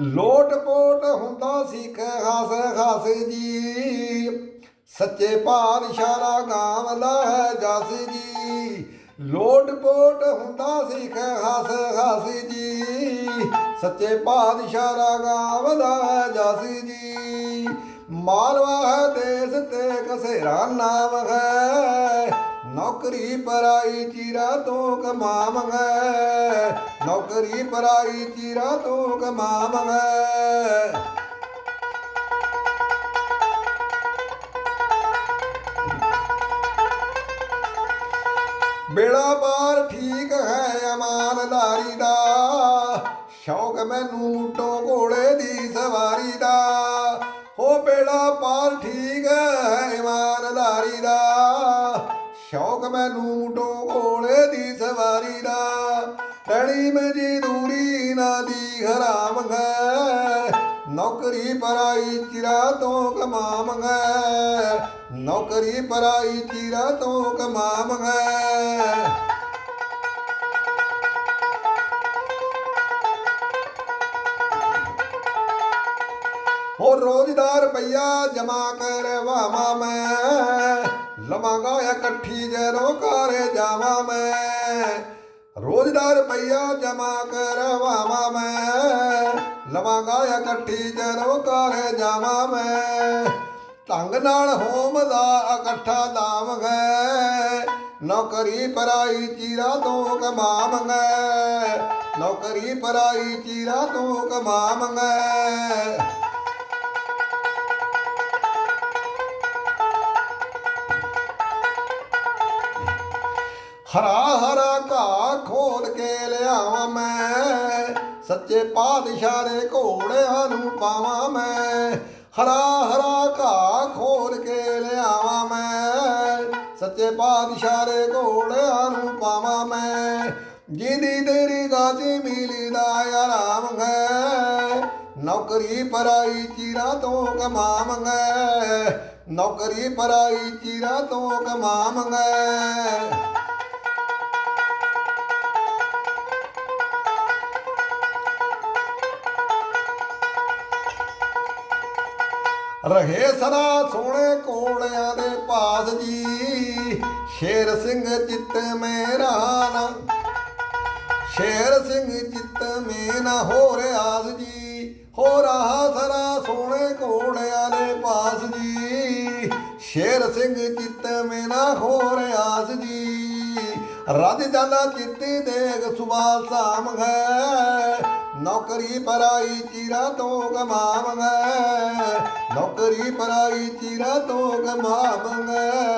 ਲੋਟ pot ਹੁੰਦਾ ਸਿੱਖ ਹੱਸ ਹੱਸ ਜੀ। ਸੱਚੇ ਪਾਤਸ਼ਾਹ ਦਾ ਗਾਵਦਾ ਹੈ ਜਸ ਜੀ। ਲੋਟ ਪੋਟ ਹੁੰਦਾ ਸਿੱਖ ਹੱਸ ਹੱਸ ਜੀ। ਸੱਚੇ ਪਾਤਸ਼ਾਹ ਦਾ ਗਾਵਦਾ ਹੈ ਜਸ ਜੀ। ਮਾਲਵਾ ਹੈ ਦੇਸ ਤੇ ਕਸੇਰਾ ਨਾਮ ਹੈ। ਨੌਕਰੀ ਪਰਾਈ ਚੀਰਾ ਤੋਂ ਕਮਾਵਾਂਗੇ। ਨੌਕਰੀ ਪਰਾਈ ਚੀਰਾ ਤੋਂ ਕਮਾਵਾਂਗੇ। ਬੇੜਾ ਪਾਰ ਠੀਕ ਹੈ ਇਮਾਨਦਾਰੀ ਦਾ। ਸ਼ੌਕ ਮੈਨੂੰ ਮੁੱਟੋ ਮੈਨੂੰ ਮੁੱਟੋ ਘੋੜੇ ਦੀ ਸਵਾਰੀ ਦਾ। ਰਣੀ ਮਜ਼ਦੂਰੀ ਨਾ ਦੀ, ਹਰਾਮ ਹੈ। ਨੌਕਰੀ ਪਰਾਈ ਚਿਰਾ ਤੋਂ ਕਮਾਵਾਂਗੇ ਨੌਕਰੀ ਪਰਾਈ ਚਿਰਾ ਤੋਂ ਕਮਾਵਾਂਗੇ ਹੋ। ਰੋਜ਼ਦਾਰ ਰੁਪਈਆ ਜਮਾ ਕਰਵਾਵਾਂ ਮੈਂ। ਲਵਾਂਗਾ ਇਕੱਠੀ ਜਦੋਂ ਘਰ ਜਾਵਾਂ ਮੈਂ। ਰੋਜ਼ ਦਾ ਰੁਪਈਆ ਜਮਾ ਕਰਵਾਵਾਂ ਮੈਂ। ਲਵਾਂਗਾ ਇਕੱਠੀ ਜਦੋਂ ਘਰ ਜਾਵਾਂ ਮੈਂ। ਢੰਗ ਨਾਲ ਹੋਮ ਦਾ ਇਕੱਠਾ ਦਾਵਾਂਗੇ ਨੌਕਰੀ ਪਰਾਈ ਚੀਰਾ ਤੋਂ ਕਮਾਵਾਂਗੇ। ਨੌਕਰੀ ਪਰਾਈ ਚੀਰਾ ਤੋਂ ਕਮਾਵਾਂਗੇ। ਹਰਾ ਹਰਾ ਘਾਹ ਖੋਲ ਕੇ ਲਿਆਵਾਂ ਮੈਂ। ਸੱਚੇ ਪਾਤਸ਼ਾਹ ਦੇ ਘੋੜਿਆਂ ਨੂੰ ਪਾਵਾਂ ਮੈਂ। ਹਰਾ ਹਰਾ ਘਾਹ ਖੋਲ ਕੇ ਲਿਆਵਾਂ ਮੈਂ। ਸੱਚੇ ਪਾਤਸ਼ਾਹ ਦੇ ਘੋੜਿਆਂ ਨੂੰ ਪਾਵਾਂ ਮੈਂ। ਜਿੰਦੀ ਤੇਰੀ ਗਾਜ ਮਿਲਦਾ ਆਰਾਮ ਹੈ ਨੌਕਰੀ ਪਰਾਈ ਚੀਰਾ ਤੋਂ ਕਮਾਵਾਂਗੇ ਨੌਕਰੀ ਪਰਾਈ ਚਿਰਾ ਤੋਂ ਕਮਾਵਾਂਗੇ ਰਹੇ ਸਦਾ ਸੋਹਣੇ ਕੋੜਿਆਂ ਦੇ ਪਾਸ ਜੀ। ਸ਼ੇਰ ਸਿੰਘ ਚਿੱਤ ਮੇਰਾ ਨਾ। ਸ਼ੇਰ ਸਿੰਘ ਚਿੱਤ ਮੇ ਨਾ ਹੋ ਰਿਆਸ ਜੀ। ਹੋ ਰਹਾ ਸਰਾ ਸੋਹਣੇ ਕੋੜਿਆਂ ਦੇ ਪਾਸ ਜੀ। ਸ਼ੇਰ ਸਿੰਘ ਚਿੱਤ ਮੇ ਨਾ ਹੋ ਰਿਆਸ ਜੀ। ਰੱਜ ਜਾਂਦਾ ਚਿੱਤੀ ਦੇਖ ਸੁਭਾ ਸਾਮ ਹੈ। ਨੌਕਰੀ ਪਰਾਈ ਚੀਰਾ ਤੋਂ ਕਮਾਵਾਂਗੇ ਨੌਕਰੀ ਪਰਾਈ ਚੀਰਾ ਤੋਂ ਕਮਾਵਾਂਗੇ